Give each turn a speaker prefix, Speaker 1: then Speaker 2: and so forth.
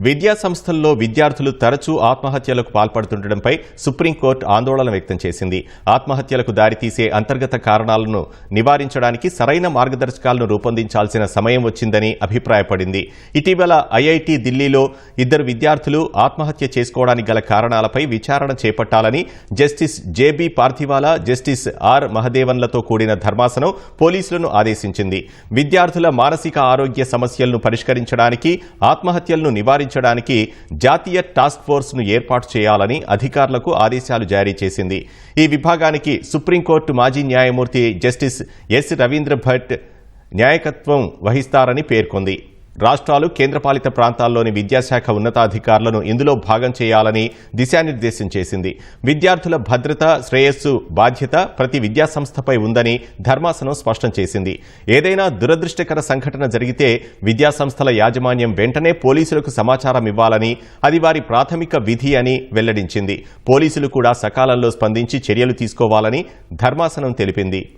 Speaker 1: విద్యా సంస్థల్లో విద్యార్థులు తరచూ ఆత్మహత్యలకు పాల్పడుతుండటంపై సుప్రీంకోర్టు ఆందోళన వ్యక్తం చేసింది. ఆత్మహత్యలకు దారితీసే అంతర్గత కారణాలను నివారించడానికి సరైన మార్గదర్శకాలను రూపొందించాల్సిన సమయం వచ్చిందని అభిప్రాయపడింది. ఇటీవల ఐఐటి ఢిల్లీలో ఇద్దరు విద్యార్థులు ఆత్మహత్య చేసుకోవడానికి గల కారణాలపై విచారణ చేపట్టాలని justice JB Pardiwala justice R మహదేవన్లతో కూడిన ధర్మాసనం పోలీసులను ఆదేశించింది. విద్యార్థుల మానసిక ఆరోగ్య సమస్యలను పరిష్కరించడానికి ఆత్మహత్యలను నివారించడానికి జాతీయ టాస్క్ ఫోర్స్ను ఏర్పాటు చేయాలని అధికారులకు ఆదేశాలు జారీ చేసింది. ఈ విభాగానికి సుప్రీంకోర్టు మాజీ న్యాయమూర్తి జస్టిస్ ఎస్ రవీంద్ర భట్ న్యాయకత్వం వహిస్తారని పేర్కొంది. రాష్ట్రాలు కేంద్రపాలిత ప్రాంతాల్లోని విద్యాశాఖ ఉన్నతాధికారులను ఇందులో భాగం చేయాలని దిశానిర్దేశం చేసింది. విద్యార్థుల భద్రత శ్రేయస్సు బాధ్యత ప్రతి విద్యాసంస్థపై ఉందని ధర్మాసనం స్పష్టం చేసింది. ఏదైనా దురదృష్టకర సంఘటన జరిగితే విద్యాసంస్థల యాజమాన్యం వెంటనే పోలీసులకు సమాచారం ఇవ్వాలని అది వారి ప్రాథమిక విధి అని వెల్లడించింది. పోలీసులు కూడా సకాలంలో స్పందించి చర్యలు తీసుకోవాలని ధర్మాసనం తెలిపింది.